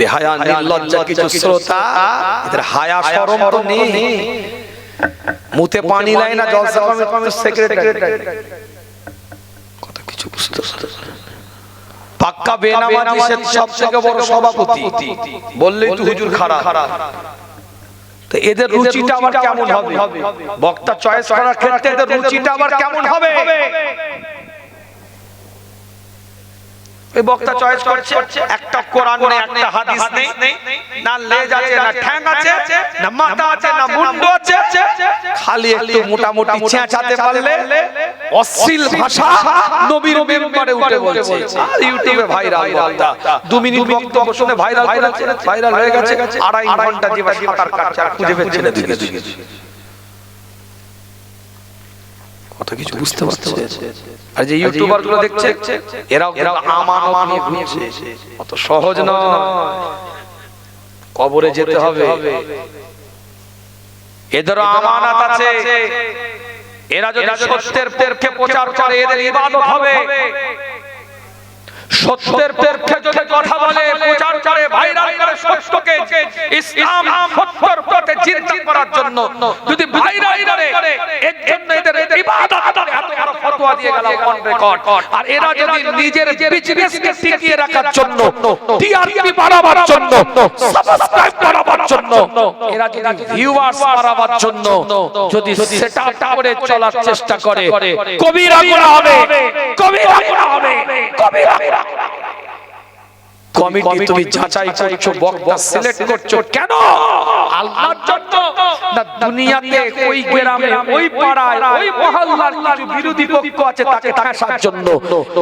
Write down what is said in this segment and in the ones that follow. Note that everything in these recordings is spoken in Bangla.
বেহায়া নির্লজ্জা কিছু শ্রোতা এদের হায়া শরম তো নেই। মুতে পানি লাই না জলসা কমিটির সেক্রেটারি কত কিছু বুঝতে পাক্কা বেনামাজি সে সব থেকে বড় সভাপতি। বললেই তো হুজুর খারাপ। তো এদের রুচিটা আবার কেমন হবে? বক্তা চয়েস করার ক্ষেত্রে এদের রুচিটা আবার কেমন হবে? বক্তা চয়েস করছে একটা কোরআন নেই একটা হাদিস নেই। না লেজ আছে না ঠ্যাং আছে না মাথা আছে না মুন্ড আছে। খালি একটু মোটামুটি চেঁচাতে পারলে অশ্লীল ভাষা নবীর মেম্বারে উঠে বলছে। আর ইউটিউবে ভাইরাল বক্তা। দু মিনিট বক্তব্য শুনে ভাইরাল ভাইরাল হয়ে গেছে। আড়াই ঘণ্টা জীবন সাঁতার কাটছে আর খুঁজে কত কিছু বুঝতে পারছে। আর যে ইউটিউবারগুলো দেখছে এরাও এরাও আমানত নিয়ে ঘুরছে অত সহজ নয়। কবরে যেতে হবে। এদেরও আমানত আছে। এরা যদি সত্যের পক্ষে প্রচার করে এদের ইবাদত হবে। সত্যের পক্ষে যদি কথা বলে প্রচার করে ভাইরাল করে সত্যকে ইসলাম সত্যের পথে চিন্তা করার জন্য যদি ভাইরাল করে এর জন্য এদের ইবাদত করে এত বড় ফতোয়া দিয়ে গেল অন রেকর্ড আর এরা যদি নিজের বিজনেসকে টিকিয়ে রাখার জন্য টিআরপি বাড়াবার জন্য সাবস্ক্রাইব বাড়াবার জন্য এরা যদি ভিউয়ার্স বাড়াবার জন্য যদি সেটআপ করে চলার চেষ্টা করে কবিরা গুনাহ হবে কবিরা গুনাহ হবে কবিরা কমিটি তুমি যাচাই করছ বক্তা সিলেক্ট করছ কেন? আল্লাহর জন্য। না দুনিয়াতে ওই গ্রামে ওই পাড়ায় ওই মহল্লার কিছু বিরোধী পক্ষ আছে তাকে ঠাসার জন্য।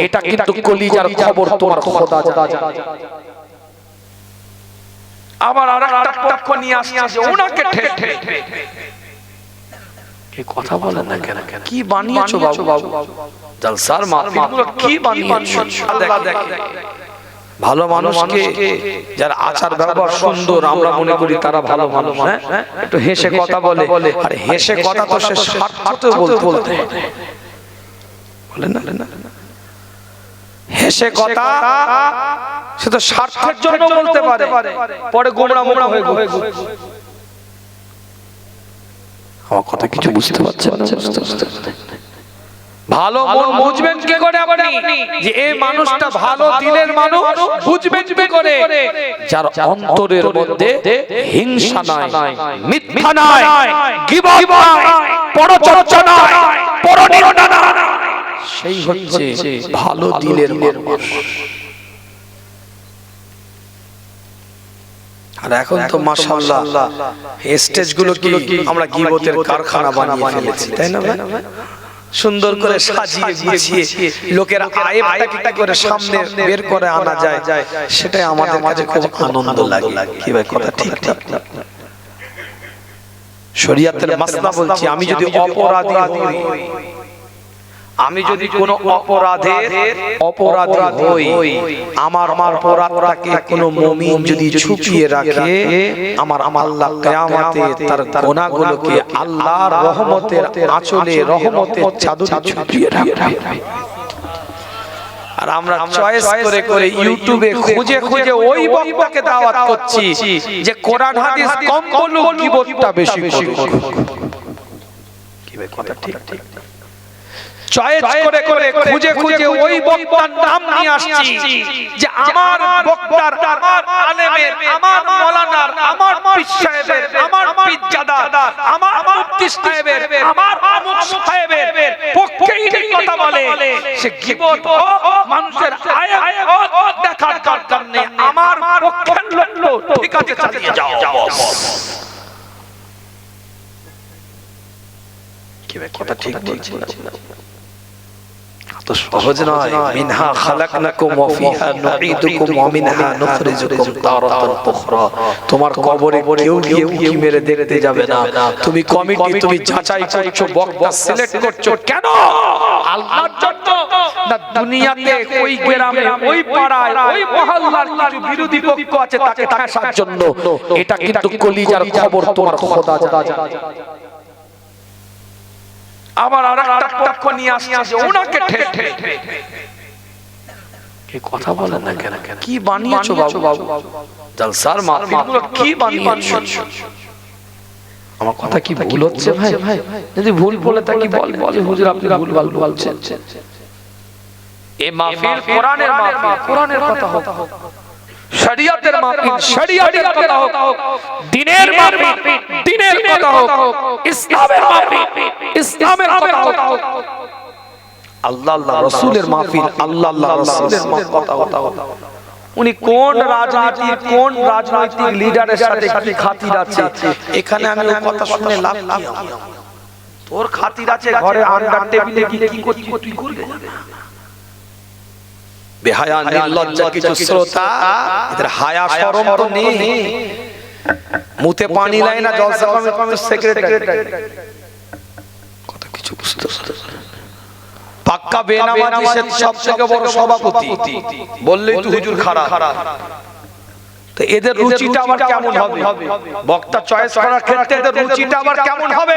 এটা কিন্তু কলিজার খবর তোমার খোদা জানে। আবার আরেকটা পক্ষ নিয়ে আসছে ওনাকে ঠেক ঠেক কি কথা বলেন না কেন? কি বানিয়েছো বাবু? বাবু? জলসার মাহফিলগুলো কি বানিয়েছো ভালো মানুষকে যার আচার ব্যবহার সুন্দর আমরা মনে করি তারা ভালো মানুষ হ্যাঁ? একটু হেসে কথা বলে। আর হেসে কথা তো সে স্বার্থতেও বলতে বলতে বলেন না হেসে কথা সে তো স্বার্থের জন্য বলতে পারে। পরে। গোমড়া মোমড়া হয়ে আমার কথা কিছু বুঝতে পারছেন না? ভালো মন বুঝবেন কি করে আপনি? যে এই মানুষটা ভালো দিলের মানুষ বুঝবেন কি করে? যার অন্তরের মধ্যে হিংসা নাই। মিথ্যা নাই। গিবত নাই। পরচর্চা নাই। পরনিন্দা নাই। সেই হচ্ছে ভালো দিলের মানুষ। আর এখন তো মাশাআল্লাহ স্টেজগুলো কি? আমরা গিবতের কারখানা বানিয়ে ফেলেছি তাই না ভাই? সুন্দর করে সাজিয়ে গুছিয়ে লোকের আয়েবটাকে করে সামনে বের করে আনা যায়? সেটাই আমাদের মাঝে খুব আনন্দ লাগে। কি ভাই কথা ঠিক ঠিক শরীয়তের মাসলা বলছি আমি যদি অপরাধী হই। আমি যদি কোনো অপরাধের অপরাধী হই আমার আমার অপরাধটাকে কোনো মুমিন যদি ছুপিয়ে রাখে আমার আমার আল্লাহ কিয়ামতে তার গুনাহগুলোকে আল্লাহর রহমতের আঁচলে রহমতের চাদরে ছুপিয়ে রাখবে আর আমরা চয়েস করে করে ইউটিউবে খুঁজে খুঁজে ওই বক্তাকে দাওয়াত করছি যে কোরআন হাদিস কম বলুক গীবতটা বেশি করুক। কি কথা ঠিক ঠিক। চয়েস করে করে খুঁজে খুঁজে ওই বক্তার নাম নিয়ে আসছি যে আমার বক্তার আমার আলেমের আমার মাওলানার আমার পীর সাহেবের আমার পীরজাদা আমার মুফতি সাহেবের আমার আমুক সাহেবের পক্ষে কথা বলে সে গীবত মানুষের দেখার দরকার নেই আমার পক্ষের লোক ঠিক আছে চালিয়ে যাও কি কথা ঠিক বলছি। তো সহজ নয়। মিনহা খালাকনাকুম ওয়া ফিহা নুঈদুকুম ওয়া মিনহা নুখরিজুকুম তারাতান উখরা। তোমার কবরে কেউ কেউ কি মেরে দেখতে যাবে না। তুমি কমিটি তুমি যাচাই করছ বক্তা সিলেক্ট করছ। কেন? আল্লাহর জন্য? না দুনিয়াতে ওই গ্রামে ওই পাড়ায় ওই মহল্লার কিছু বিরোধী পক্ষ আছে তাকে ঠাসার জন্য। এটা কিন্তু কলিজার খবর তোমার খোদা জানে। আবার আর একটা পক্ষ নিয়ে আসছে ওনাকে ঠেক কথা বলেন না কেন? কেন কি বানিয়েছো বাবু? বাবু? জলসার মাহফিলগুলো কি বানিয়েছেন আমার কথা কি ভুল হচ্ছে ভাই? যদি ভুল বলে থাকি বল বলে হুজুর আপনি ভুল ভালো বলছেন। এই মাহফিল কোরআনের মাহফিল। কোরআনের কথা হোক। শরিয়তের মাহফিল শরিয়তের কথা হোক দ্বীনের মাহফিল দ্বীনের কথা হোক ইসলামের মাহফিল ইসলামের কথা হোক। আল্লাহ আল্লাহ রাসূলের মাহফিল আল্লাহ আল্লাহ রাসূলের কথা হোক। উনি কোন রাজনীতি কোন রাজনৈতিক লিডারের সাথে কি খাতির আছে? এখানে আমি কথা শুনে লাভ কি? তোর খাতির আছে ঘরে আন্ডার টেবিলে কি কি করছিস? তুই করবে বেহায়া নির্লজ্জা কিছু শ্রোতা এদের হায়া শরম তো নেই। মুতে পানি না জলসা কমিটির সেক্রেটারি কত কিছু বুঝতে পাক্কা বেনামাজি সে সব থেকে বড় সভাপতি। বললেই তো হুজুর খারাপ। তো এদের রুচিটা আবার কেমন হবে? বক্তা চয়েস করার ক্ষেত্রে এদের রুচিটা আবার কেমন হবে?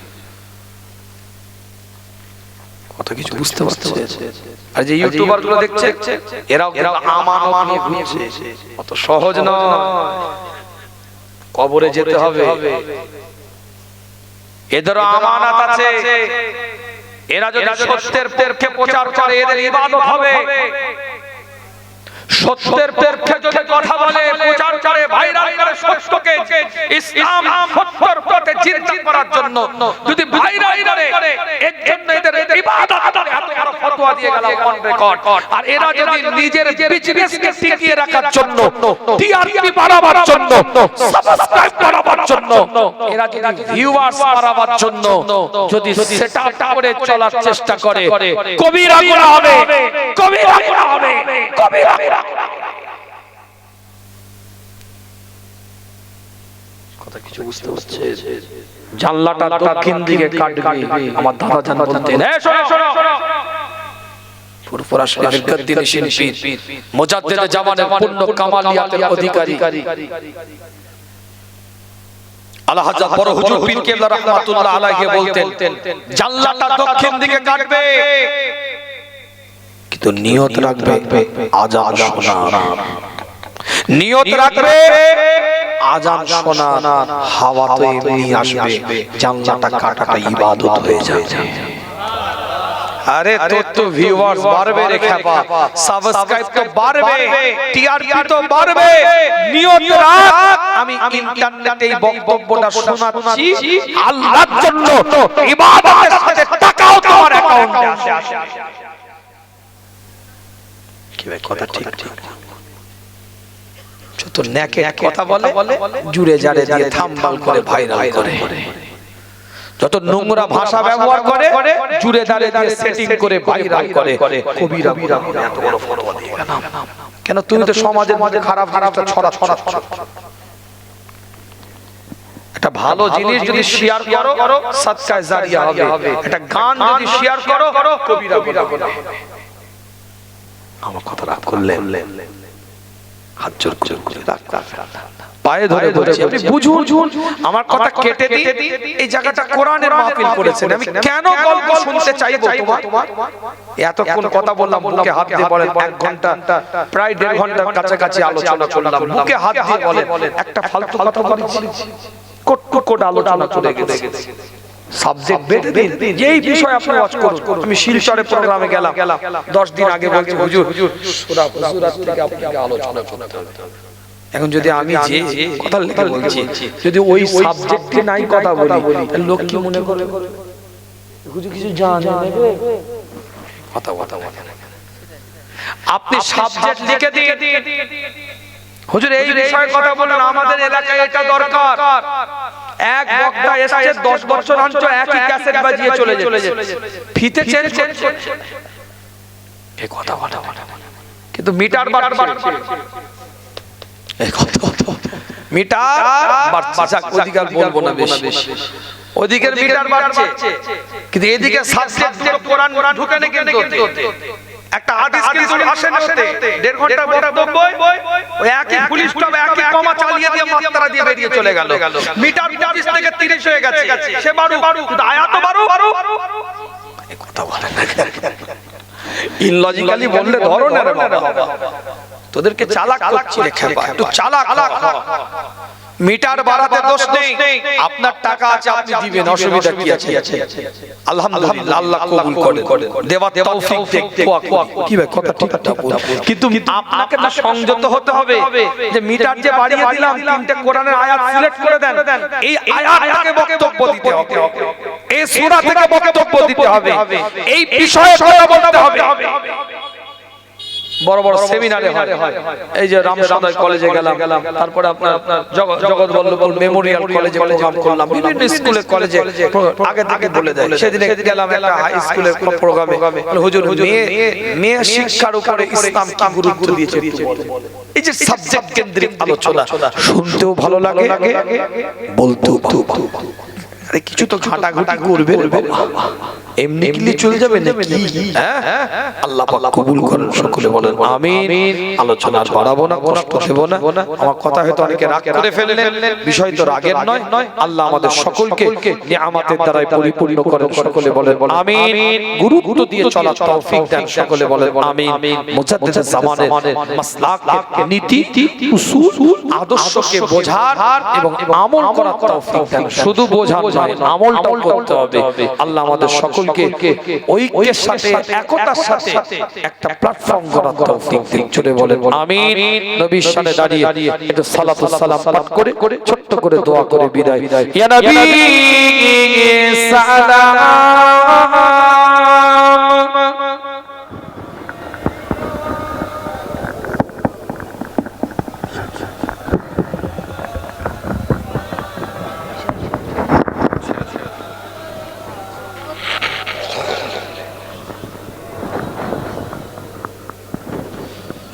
কত কিছু বুঝতে পারছে। আর যে ইউটিউবারগুলো দেখছে এরাও এরাও আমান মানে ঘুরছে অত সহজ নয়। কবরে যেতে হবে। এদেরও আমানত আছে। এরা যদি সত্যের পক্ষে প্রচার করে এদের ইবাদত হবে। সত্যের পক্ষে যদি কথা বলে, প্রচার করে ভাইরাল করে সত্যকে, ইসলাম সত্যের পথে চিন্তা করার জন্য, যদি ভাইরাল করে, এর জন্য এদের ইবাদত করে, এত ফতোয়া দিয়ে গেল অন রেকর্ড আর এরা যদি নিজের বিজনেসকে টিকিয়ে রাখার জন্য টিআরপি বাড়াবার জন্য সাবস্ক্রাইব বাড়াবার জন্য এরা যদি ভিউয়ার্স বাড়াবার জন্য যদি সেটআপ করে চলার চেষ্টা করে কবিরা গুনাহ হবে কবিরা গুনাহ হবে কবিরা গুনাহ কথা কিছু বুঝতে পারছে জানলাটা দক্ষিণ দিকে কাটবে আমার দাদা জান বলতেন "এই শোনো শোনো। ফুরফুরা শরীফের গদ্দিনী শিল্পী মুজাদ্দিদ জামানের পূর্ণ কামালিয়াতের অধিকারী। আল্লাহ হাজার বড় হুজুর পীর কেবলা রাহমাতুল্লাহ আলাইহি বলতেন জানলাটা দক্ষিণ দিকে কাটবে। কিন্তু নিয়ত রাখবে আজান শোনা নিয়ত রাখবে আজান শোনা হাওয়া তো এমনি আসবে জানলাটা কাটাটা ইবাদত হয়ে যাবে। আরে তোর তো ভিউয়ার্স বাড়বে রে খাপা সাবস্ক্রাইব তো বাড়বে টিআরপি তো বাড়বে। নিয়ত রাখ। আমি ইন্টারনেটে এই বক্তব্যটা শোনাচ্ছি। আল্লাহর জন্য ইবাদতের সাথে টাকাও তোমার অ্যাকাউন্টে আসে কি ভাই কথা ঠিক ঠিক। যত ন্যাকে কথা বলে জুড়ে জারে দিয়ে থামবাল করে ভাইরাল করে। যত নোংরা ভাষা ব্যবহার করে জুড়ে দাঁড়ে দিয়ে সেটিং করে ভাইরাল করে কবিরা বিরা এত বড় ফতোয়া দিয়ে কেন তুমি তো সমাজের মাঝে খারাপ খারাপ ছড়া ছড়া ছড়া একটা ভালো জিনিস যদি শেয়ার করো সৎকায় জারিয়া হবে। একটা গান যদি শেয়ার করো কবিরা বিরা আমার কথা রাগ করলেন। হাত জোর করে করে রাখ রাখ পায়ে ধরে বলছি আপনি বুঝুন আমার কথা কেটে দিই এই জায়গাটা কোরআনের মাহফিল করেছেন। আমি কেন গল্প শুনতে চাইব তোমার? এতক্ষণ কথা বললাম বুকে হাত দিয়ে বলেন এক ঘণ্টা প্রায় দেড় ঘণ্টার কাছাকাছি আলোচনা করলাম। বুকে হাত দিয়ে বলেন একটা ফালতু কথা বলেছি। কোট কোট কোট আলোচনা চলে গেছে। সাবজেক্ট বেঁধে দিন। যেই বিষয় আপনি ওয়াচ করুন। আমি শিলচরে প্রোগ্রামে গেলাম। দশ দিন আগে বলছি হুজুর সুরা হুজুরাত থেকে আপনাকে আলোচনা করতে হবে। এখন যদি আমি যে কথা লিখে বলছি যদি ওই সাবজেক্টে নাই কথা বলি তাহলে লোক কি মনে করে? হুজুর কিছু জানে নেবে? কথা কথা আপনি সাবজেক্ট লিখে হুজুর এই বিষয়ে কথা বলেন। আমাদের এলাকায় এটা দরকার। এক বক্তা এসেছে 10 বছর অন্তর একই ক্যাসেট বাজিয়ে চলে যাচ্ছে। ফিতে চেঞ্জ করছে এই কথা কথা কিন্তু মিটার বাড়ছে। এই কথা কথা। মিটার বাড়ছে। আর বলব না বেশি। ওদিকের মিটার বাড়ছে। কিন্তু এদিকে সাবজেক্ট কোরআন ঢুকে না কিন্তু। একটা হাদিস কিন্তু আসে না দেড় ঘণ্টা বক্তব্য ওই একই পুলিশ স্টপ একই কমা চালিয়ে দিয়ে মাত্রা দিয়ে বেরিয়ে চলে গেল। মিটার 25 থেকে 30 হয়ে গেছে। সে বাড়ু কিন্তু আয়াত বাড়ু কথা বলে না ইনলজিক্যালি বললে ধরো না রে বাবা। তোদেরকে চালাক করছি রে খেপা। একটু চালাক। মিটার বাড়াতে দোষ নেই। আপনার টাকা আছে আপনি দিবেন অসুবিধা কি আছে? আলহামদুলিল্লাহ আল্লাহ কবুল করে দেওয়া তৌফিক দেখ কি ভাই কথা ঠিক। কিন্তু আপনাকে তো সংযত হতে হবে। যে মিটার যে বাড়িয়ে দিলাম তিনটে কোরআনের আয়াত সিলেক্ট করে দেন। এই আয়াতটাকে বক্তব্য দিতে হবে। এই সূরা থেকে বক্তব্য দিতে হবে। এই বিষয়ে কথা বলতে হবে। বড় বড় সেমিনারে হয়। এই যে রামসদয় কলেজে গেলাম। তারপরে আপনার জগ- জগৎ বল্লভ মেমোরিয়াল কলেজে প্রোগ্রাম করলাম। বিভিন্ন স্কুলে কলেজে আগে থেকে বলে দেয়। সেদিন গেলাম একটা হাই স্কুলের প্রোগ্রামে হুজুর হুজুর মেয়ে মেয়ে শিক্ষার উপরে ইসলাম কি গুরুত্ব দিয়েছে। এই যে সাবজেক্ট কেন্দ্রিক আলোচনা। শুনতেও ভালো লাগে। বলতেও ভালো আরে কিছু তো ঘাটাঘাটি করবে। এমনি কিলে চলে যাবে নাকি? হ্যাঁ? আল্লাহ পাক কবুল করেন সকলে বলেন আমিন। আলোচনা বাড়াবো না কষ্ট দেব না। আমার কথা হয়তো অনেকে রাগ করে ফেললেন। বিষয় তো রাগের নয়। আল্লাহ আমাদের সকলকে নিয়ামতের দ্বারাই পরিপূর্ণ করেন সকলে বলেন। আমিন। গুরুত্ব দিয়ে চলার তৌফিক দেন সকলে বলেন। আমিন। মুজাদ্দিদ জামানের মাসলাক নীতি উসুল আদর্শকে বোঝার এবং আমল করার তৌফিক দেন শুধু বোঝা নয় করতে হবে। আল্লাহ আমাদের সকলকে ঐক্যের সাথে একতার সাথে একটা প্ল্যাটফর্ম করার তৌফিক দিন। চলে বলেন আমিন। নবীর সামনে দাঁড়িয়ে একটু সালাতু সালাম পাঠ করে করে ছোট্ট করে দোয়া করে বিদায়। ইয়া নবী সালাম।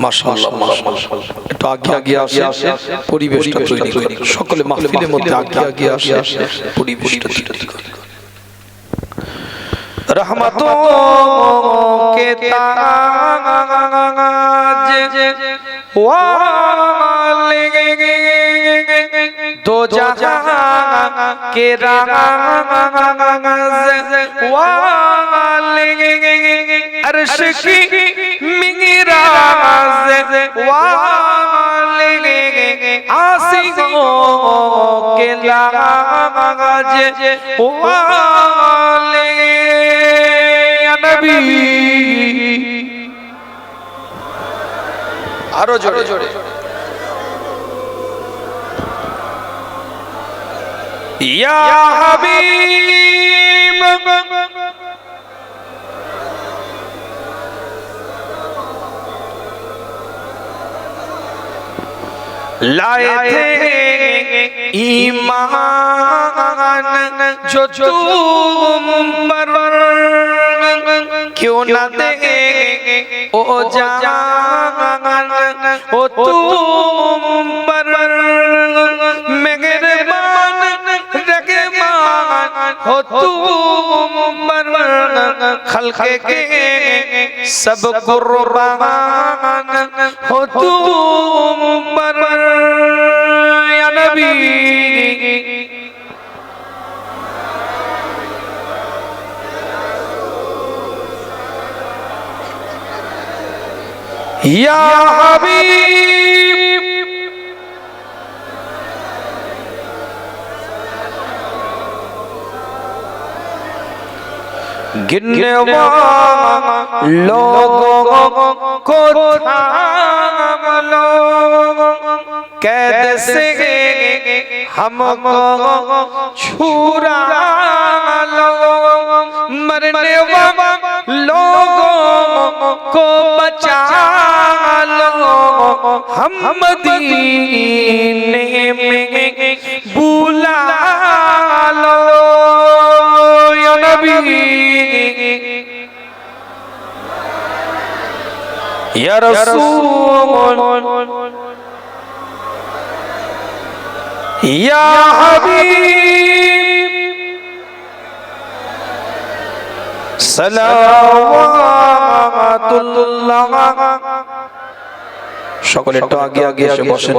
মাশাআল্লাহ একটু আগে আগে আসে, পরিবেশটা তৈরি করে সকলে মাহফিলের মধ্যে আগে আগে আসে, পরিবেশটা তৈরি করে রহমতোঁ কে তাজ ওয়া লেগে जहां के राज वाले अर्श की मिराज वाले आसियों के लाज वाले या नबी আরো জোরে জোরে या हबीब। लाए थे ईमान जो तुम पर क्यों ना दे ओ जान ओ तुम पर मैं خلق کے سب قربان ہو تو مبر یا نبی یا गिनने लोगों को थाम लो कैद से हमको छुरा लो मरने लोगों को बचा लो हम दीने में يا رسول يا حبيب صلوات الله সকলে তো আগে আগে এসে বসেন